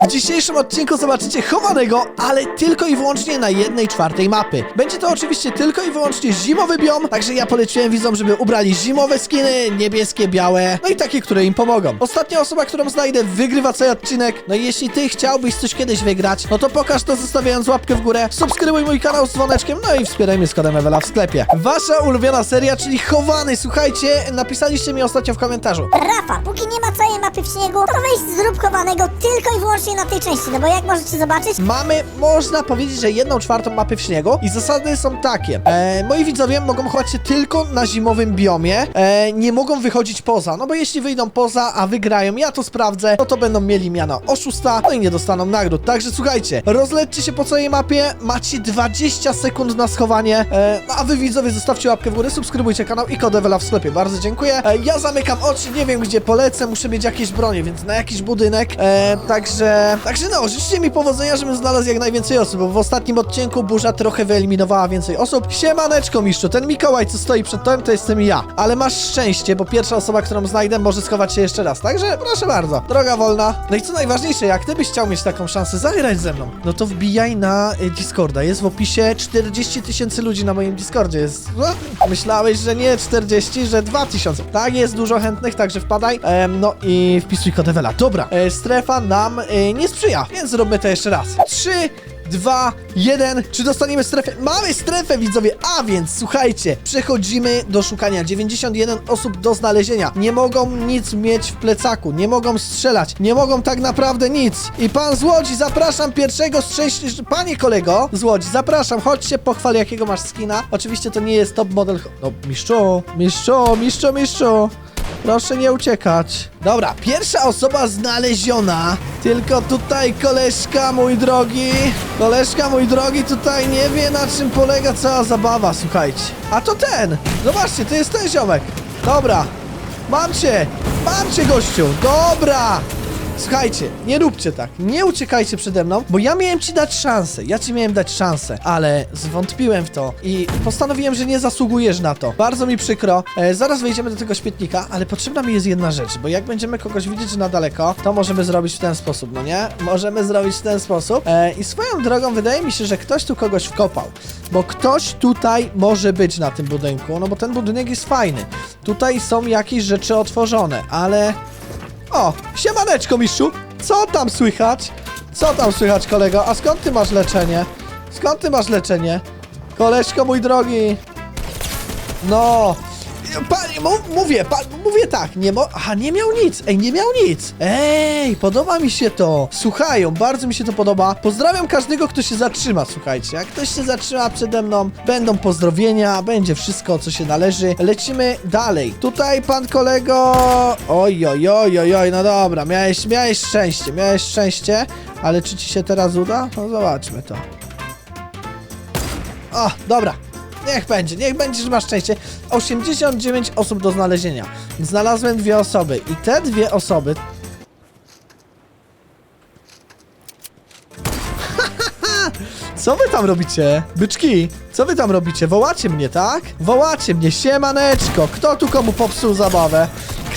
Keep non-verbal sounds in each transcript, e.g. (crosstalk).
W dzisiejszym odcinku zobaczycie chowanego, ale tylko i wyłącznie na jednej czwartej mapy. Będzie to oczywiście tylko i wyłącznie zimowy biom, także ja poleciłem widzom, żeby ubrali zimowe skiny, niebieskie, białe, no i takie, które im pomogą. Ostatnia osoba, którą znajdę, wygrywa cały odcinek. No i jeśli ty chciałbyś coś kiedyś wygrać, no to pokaż to zostawiając łapkę w górę, subskrybuj mój kanał z dzwoneczkiem, no i wspieraj mnie z kodem Ewela w sklepie. Wasza ulubiona seria, czyli chowany, słuchajcie, napisaliście mi ostatnio w komentarzu. Rafa, póki nie ma całej mapy w śniegu, to weź zrób chowanego tylko i wyłącznie na tej części, no bo jak możecie zobaczyć, Mamy, można powiedzieć, że jedną czwartą mapy w śniegu i zasady są takie. E, moi widzowie mogą chować się tylko na zimowym biomie, e, nie mogą wychodzić poza, no bo jeśli wyjdą poza, a wygrają, ja to sprawdzę, no to będą mieli miano oszusta, no i nie dostaną nagród. Także słuchajcie, rozlećcie się po całej mapie, macie 20 sekund na schowanie, e, no a wy widzowie zostawcie łapkę w górę, subskrybujcie kanał i kod Ewela w sklepie, bardzo dziękuję. E, ja zamykam oczy, nie wiem gdzie polecę, muszę mieć jakieś bronie, więc na jakiś budynek, e, także, także no, życzcie mi powodzenia, żebym znalazł jak najwięcej osób, bo w ostatnim odcinku burza trochę wyeliminowała więcej osób. Siemaneczko, mistrzu, ten Mikołaj, co stoi przed tobą, to jestem ja. Ale masz szczęście, bo pierwsza osoba, którą znajdę, może schować się jeszcze raz, także proszę bardzo. Droga wolna. No i co najważniejsze, jak ty byś chciał mieć taką szansę zagrać ze mną, no to wbijaj na y, Discorda. Jest w opisie 40 tysięcy ludzi na moim Discordzie. Jest. No, myślałeś, że nie 40, że 2000. Tak, jest dużo chętnych, także wpadaj. Em, no i wpisuj kod Ewela. Dobra, e, strefa nam e, nie sprzyja, więc zróbmy to jeszcze raz. 3, 2, 1. Czy dostaniemy strefę? Mamy strefę, widzowie! A więc słuchajcie, przechodzimy do szukania. 91 osób do znalezienia. Nie mogą nic mieć w plecaku, nie mogą strzelać, nie mogą tak naprawdę nic. I pan z Łodzi, zapraszam pierwszego szczęśliwego. Panie kolego z Łodzi, zapraszam, chodźcie, pochwal jakiego masz skina. Oczywiście to nie jest top model. No, mistrzu, mistrzu, mistrzu, mistrzu. Proszę nie uciekać. Dobra, pierwsza osoba znaleziona. Tylko tutaj koleżka, mój drogi. Koleżka, mój drogi, tutaj nie wie na czym polega cała zabawa, słuchajcie. A to ten! Zobaczcie, to jest ten ziomek. Dobra, mam cię! Mam cię, gościu! Dobra! Słuchajcie, nie róbcie tak, nie uciekajcie przede mną, bo ja miałem ci dać szansę, ja ci miałem dać szansę, ale zwątpiłem w to i postanowiłem, że nie zasługujesz na to. Bardzo mi przykro, e, zaraz wejdziemy do tego śmietnika, ale potrzebna mi jest jedna rzecz, bo jak będziemy kogoś widzieć na daleko, to możemy zrobić w ten sposób, no nie? Możemy zrobić w ten sposób e, i swoją drogą wydaje mi się, że ktoś tu kogoś wkopał, bo ktoś tutaj może być na tym budynku, no bo ten budynek jest fajny. Tutaj są jakieś rzeczy otworzone, ale... O, siemaneczko, mistrzu! Co tam słychać? Co tam słychać, kolego? A skąd ty masz leczenie? Skąd ty masz leczenie? Koleżko, mój drogi! No! Mówię, pa, mówię tak, nie mo... Aha, nie miał nic, ej, nie miał nic! Ej, podoba mi się to! Słuchają, bardzo mi się to podoba. Pozdrawiam każdego, kto się zatrzyma, słuchajcie. Jak ktoś się zatrzyma przede mną, będą pozdrowienia, będzie wszystko, co się należy. Lecimy dalej. Tutaj pan kolego... Oj, oj, oj, oj, oj, no dobra, miałeś, miałeś szczęście, miałeś szczęście, ale czy ci się teraz uda? No zobaczmy to. O, dobra. Niech będzie, niech będzie, że masz szczęście. 89 osób do znalezienia. Znalazłem dwie osoby i te dwie osoby... (laughs) Co wy tam robicie? Byczki, co wy tam robicie? Wołacie mnie, tak? Wołacie mnie, siemaneczko. Kto tu komu popsuł zabawę?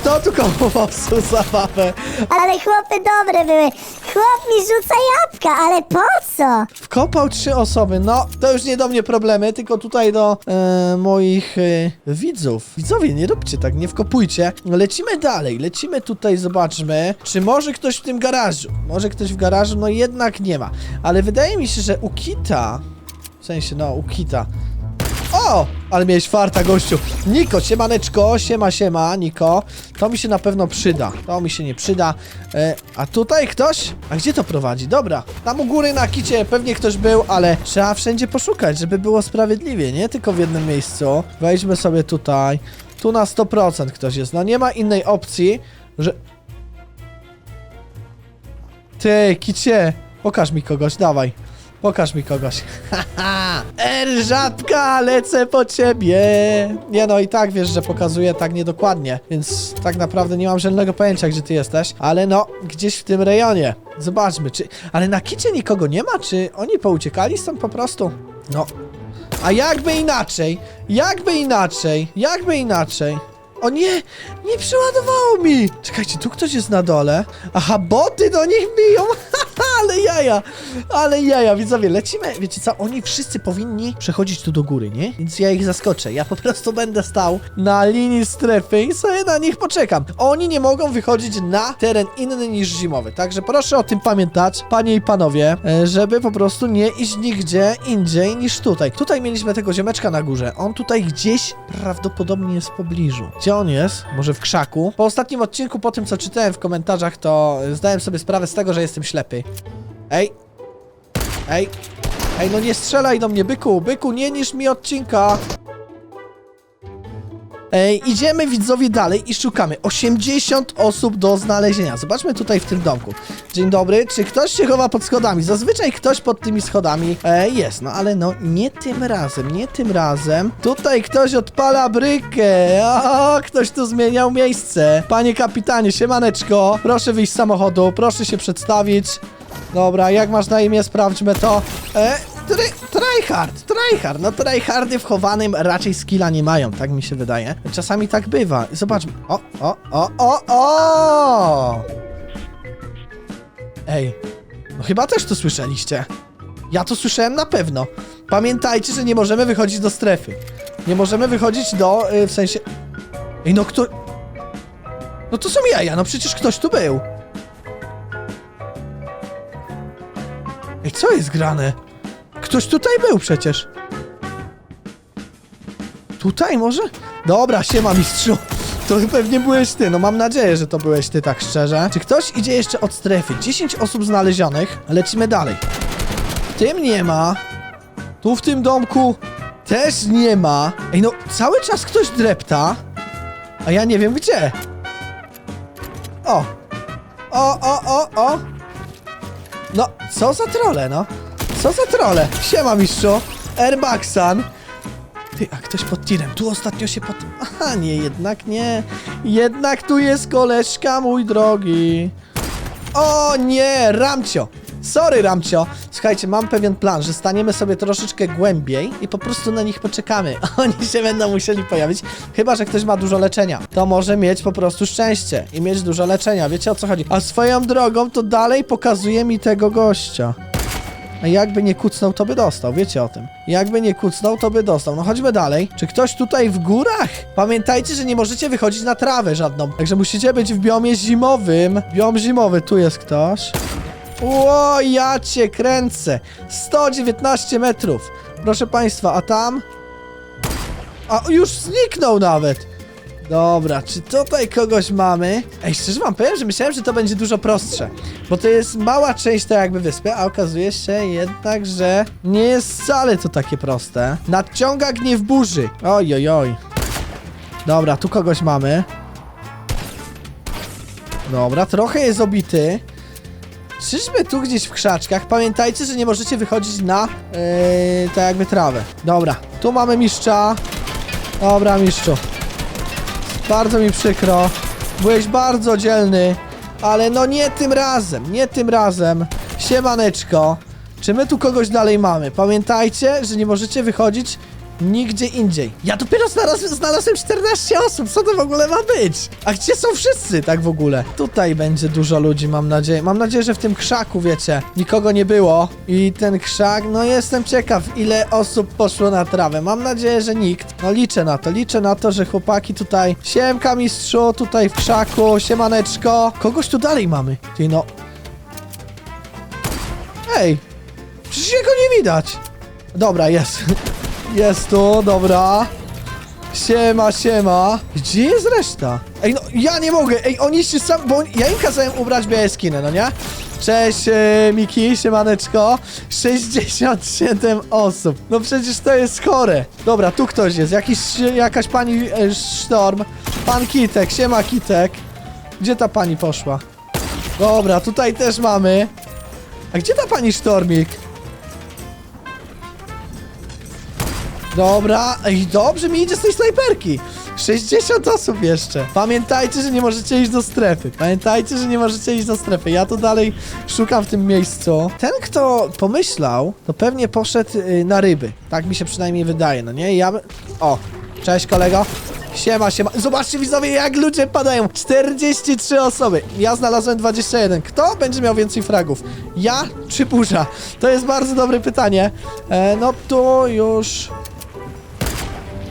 Kto tu popsuł zabawę? ale chłopy dobre były. Chłop mi rzuca jabłka, ale po co? Wkopał trzy osoby. No, to już nie do mnie problemy, tylko tutaj do e, moich e, widzów. Widzowie, nie róbcie tak, nie wkopujcie. Lecimy dalej, lecimy tutaj, zobaczmy, czy może ktoś w tym garażu. Może ktoś w garażu, no jednak nie ma. Ale wydaje mi się, że u Kita, w sensie, no, u Kita, o! Ale miałeś farta, gościu. Niko, siemaneczko, siema, siema, Niko. To mi się na pewno przyda. To mi się nie przyda. E, a tutaj ktoś? A gdzie to prowadzi? Dobra. Tam u góry na kicie pewnie ktoś był, ale trzeba wszędzie poszukać, żeby było sprawiedliwie, nie tylko w jednym miejscu. Wejdźmy sobie tutaj. Tu na 100% ktoś jest. No nie ma innej opcji, że... Ty, kicie, pokaż mi kogoś, dawaj. Pokaż mi kogoś. (laughs) Er, żabka, lecę po ciebie! Nie no, i tak wiesz, że pokazuję tak niedokładnie, więc tak naprawdę nie mam żadnego pojęcia, gdzie ty jesteś, ale no, gdzieś w tym rejonie. Zobaczmy, czy... Ale na kicie nikogo nie ma, czy oni pouciekali stąd po prostu? No. A jakby inaczej? Jakby inaczej? Jakby inaczej? O nie, nie przeładowało mi. Czekajcie, tu ktoś jest na dole. Aha, boty do nich biją. (laughs) ale jaja, ale jaja. Widzowie, lecimy. Wiecie co, oni wszyscy powinni przechodzić tu do góry, nie? Więc ja ich zaskoczę. Ja po prostu będę stał na linii strefy i sobie na nich poczekam. Oni nie mogą wychodzić na teren inny niż zimowy. Także proszę o tym pamiętać, panie i panowie, e, żeby po prostu nie iść nigdzie indziej niż tutaj. Tutaj mieliśmy tego ziomeczka na górze. On tutaj gdzieś prawdopodobnie jest w pobliżu. Gdzie on jest? Może w krzaku? Po ostatnim odcinku, po tym co czytałem w komentarzach, to zdałem sobie sprawę z tego, że jestem ślepy. Ej! Ej! Ej, no nie strzelaj do mnie, byku! Byku, nie niż mi odcinka! Ej, idziemy widzowie dalej i szukamy 80 osób do znalezienia. Zobaczmy tutaj w tym domku. Dzień dobry, czy ktoś się chowa pod schodami? Zazwyczaj ktoś pod tymi schodami e, jest, no ale no nie tym razem, nie tym razem. Tutaj ktoś odpala brykę. O, ktoś tu zmieniał miejsce. Panie kapitanie, siemaneczko. Proszę wyjść z samochodu, proszę się przedstawić. Dobra, jak masz na imię? Sprawdźmy to. E, tryhard, tryhard. No tryhardy w chowanym raczej skilla nie mają, tak mi się wydaje. Czasami tak bywa. Zobaczmy. O, o, o, o, o! Ej, no chyba też to słyszeliście. Ja to słyszałem na pewno. Pamiętajcie, że nie możemy wychodzić do strefy. Nie możemy wychodzić do, y, w sensie... Ej, no kto... No to są jaja, no przecież ktoś tu był. Ej, co jest grane? Ktoś tutaj był przecież. Tutaj może? Dobra, siema mistrzu. To pewnie byłeś ty, no mam nadzieję, że to byłeś ty, tak szczerze. Czy ktoś idzie jeszcze od strefy? 10 osób znalezionych. Lecimy dalej. Tym nie ma. Tu w tym domku też nie ma. Ej, no cały czas ktoś drepta, a ja nie wiem gdzie. O. O, o, o, o. No, co za trole, no? Co za trole? Siema, mistrzu. Airbaxan. Ty, a ktoś pod tirem. Tu ostatnio się pod... Aha, nie, jednak nie. Jednak tu jest koleżka, mój drogi. O nie, Ramcio. Sorry, Ramcio. Słuchajcie, mam pewien plan, że staniemy sobie troszeczkę głębiej i po prostu na nich poczekamy. (laughs) Oni się będą musieli pojawić, chyba że ktoś ma dużo leczenia. To może mieć po prostu szczęście i mieć dużo leczenia. Wiecie o co chodzi? A swoją drogą to dalej pokazuje mi tego gościa. A jakby nie kucnął, to by dostał, wiecie o tym. Jakby nie kucnął, to by dostał. No chodźmy dalej. Czy ktoś tutaj w górach? Pamiętajcie, że nie możecie wychodzić na trawę żadną. Także musicie być w biomie zimowym. Biom zimowy, tu jest ktoś. Ło, ja cię kręcę. 119 metrów. Proszę państwa, a tam? A już zniknął nawet. Dobra, czy tutaj kogoś mamy? Ej, szczerze wam powiem, że myślałem, że to będzie dużo prostsze. Bo to jest mała część tak jakby wyspy, a okazuje się jednak, że nie jest wcale to takie proste. Nadciąga gniew burzy. Oj, oj, oj. Dobra, tu kogoś mamy. Dobra, trochę jest obity. Czyżby tu gdzieś w krzaczkach? Pamiętajcie, że nie możecie wychodzić na yy, tak jakby trawę. Dobra, tu mamy mistrza. Dobra, mistrzu. Bardzo mi przykro. Byłeś bardzo dzielny, ale no nie tym razem, nie tym razem. Siemaneczko. Czy my tu kogoś dalej mamy? Pamiętajcie, że nie możecie wychodzić nigdzie indziej. Ja dopiero znalazłem, znalazłem 14 osób, co to w ogóle ma być? A gdzie są wszyscy tak w ogóle? Tutaj będzie dużo ludzi, mam nadzieję. Mam nadzieję, że w tym krzaku, wiecie, nikogo nie było. I ten krzak, no jestem ciekaw, ile osób poszło na trawę. Mam nadzieję, że nikt. No liczę na to, liczę na to, że chłopaki tutaj... Siemka mistrzu, tutaj w krzaku, siemaneczko. Kogoś tu dalej mamy. Ty no... Ej! Przecież jego nie widać. Dobra, jest. (laughs) Jest tu, dobra. Siema, siema. Gdzie jest reszta? Ej, no ja nie mogę. Ej, oni się sam... Bo ja im kazałem ubrać białe skiny, no nie? Cześć, e, Miki, siemaneczko. 67 osób. No przecież to jest chore. Dobra, tu ktoś jest. Jakiś, jakaś pani e, Sztorm. Pan Kitek, siema Kitek. Gdzie ta pani poszła? Dobra, tutaj też mamy. A gdzie ta pani Sztormik? Dobra, ej, dobrze mi idzie z tej snajperki. 60 osób jeszcze. Pamiętajcie, że nie możecie iść do strefy. Pamiętajcie, że nie możecie iść do strefy. Ja tu dalej szukam w tym miejscu. Ten, kto pomyślał, to pewnie poszedł y, na ryby. Tak mi się przynajmniej wydaje, no nie? Ja... O, cześć kolego. Siema, siema. Zobaczcie widzowie, jak ludzie padają. 43 osoby. Ja znalazłem 21. Kto będzie miał więcej fragów? Ja czy burza? To jest bardzo dobre pytanie. E, no tu już...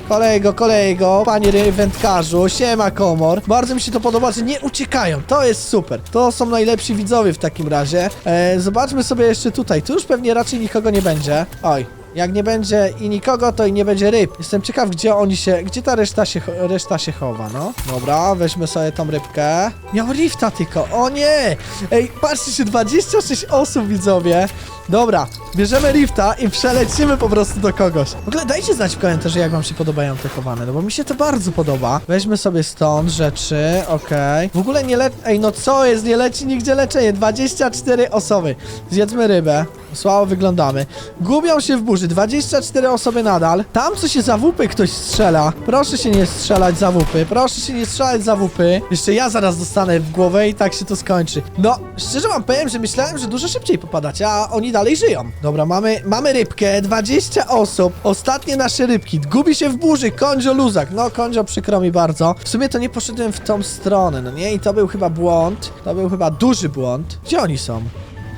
Kolego, kolego, panie wędkarzu, siema komor. Bardzo mi się to podoba, że nie uciekają. To jest super. To są najlepsi widzowie w takim razie. E, zobaczmy sobie jeszcze tutaj. Tu już pewnie raczej nikogo nie będzie. Oj. Jak nie będzie i nikogo, to i nie będzie ryb. Jestem ciekaw, gdzie oni się, gdzie ta reszta się, reszta się chowa, no. Dobra, weźmy sobie tą rybkę. Miał rifta tylko, o nie! Ej, patrzcie się, 26 osób, widzowie. Dobra, bierzemy lifta i przelecimy po prostu do kogoś. W ogóle dajcie znać w komentarzu, jak wam się podobają te chowane, no bo mi się to bardzo podoba. Weźmy sobie stąd rzeczy, okej. W ogóle nie leci... Ej, no co jest? Nie leci nigdzie leczenie. 24 osoby. Zjedzmy rybę. Słabo wyglądamy. Gubią się w burzy. 24 osoby nadal. Tam co się za wupy ktoś strzela. Proszę się nie strzelać za wupy. Proszę się nie strzelać za wupy. Jeszcze ja zaraz dostanę w głowę i tak się to skończy. No, szczerze wam powiem, że myślałem, że dużo szybciej popadacie, a oni dalej żyją. Dobra, mamy, mamy rybkę. 20 osób. Ostatnie nasze rybki. Gubi się w burzy. Kondzio luzak. No, kondzio przykro mi bardzo. W sumie to nie poszedłem w tą stronę, no nie? I to był chyba błąd. To był chyba duży błąd. Gdzie oni są?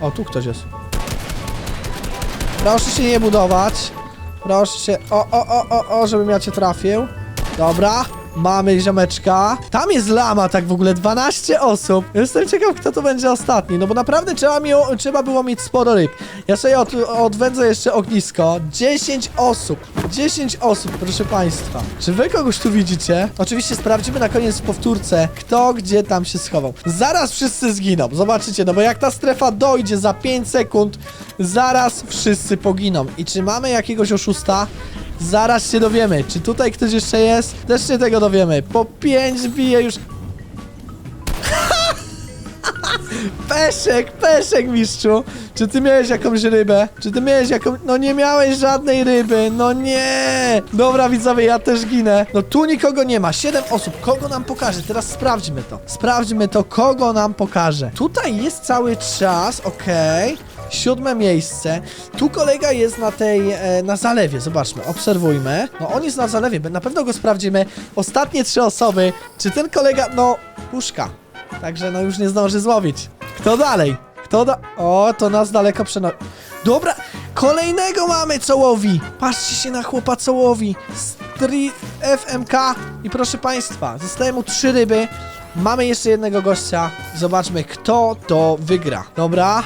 O, tu ktoś jest. Proszę się nie budować. Proszę się. O, o, o, o, o, żebym ja cię trafił. Dobra. Mamy ziomeczka. Tam jest lama, tak w ogóle 12 osób. Jestem ciekaw, kto to będzie ostatni. No bo naprawdę trzeba, mi, trzeba było mieć sporo ryb. Ja sobie od, odwędzę jeszcze ognisko. 10 osób. 10 osób, proszę państwa. Czy wy kogoś tu widzicie? Oczywiście sprawdzimy na koniec w powtórce, kto gdzie tam się schował. Zaraz wszyscy zginą. Zobaczycie, no bo jak ta strefa dojdzie za 5 sekund, zaraz wszyscy poginą. I czy mamy jakiegoś oszusta? Zaraz się dowiemy. Czy tutaj ktoś jeszcze jest? Też się tego dowiemy. Po 5 bije już. (laughs) Peszek, peszek, mistrzu! Czy ty miałeś jakąś rybę? Czy ty miałeś jakąś... No nie miałeś żadnej ryby, no nie! Dobra, widzowie, ja też ginę. No tu nikogo nie ma, siedem osób. Kogo nam pokaże? Teraz sprawdźmy to. Sprawdźmy to, kogo nam pokaże. Tutaj jest cały czas, okej. Siódme miejsce. Tu kolega jest na tej, e, na zalewie, zobaczmy, obserwujmy. No on jest na zalewie, na pewno go sprawdzimy. Ostatnie trzy osoby. Czy ten kolega, no, puszka. Także no już nie zdąży złowić. Kto dalej? Kto da... O, to nas daleko przenosi. Dobra, kolejnego mamy, co łowi. Patrzcie się na chłopa, co łowi. FMK. I proszę państwa, zostały mu trzy ryby. Mamy jeszcze jednego gościa. Zobaczmy, kto to wygra. Dobra.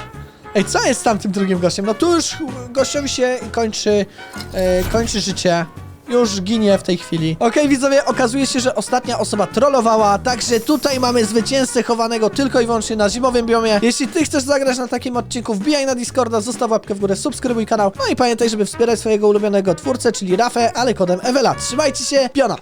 Ej, co jest z tamtym drugim gościem? No tu już gościowi się kończy, e, kończy życie. Już ginie w tej chwili. Okej, widzowie, okazuje się, że ostatnia osoba trollowała, także tutaj mamy zwycięzcę chowanego tylko i wyłącznie na zimowym biomie. Jeśli ty chcesz zagrać na takim odcinku, wbijaj na Discorda, zostaw łapkę w górę, subskrybuj kanał. No i pamiętaj, żeby wspierać swojego ulubionego twórcę, czyli Rafę, ale kodem Ewela. Trzymajcie się, piona!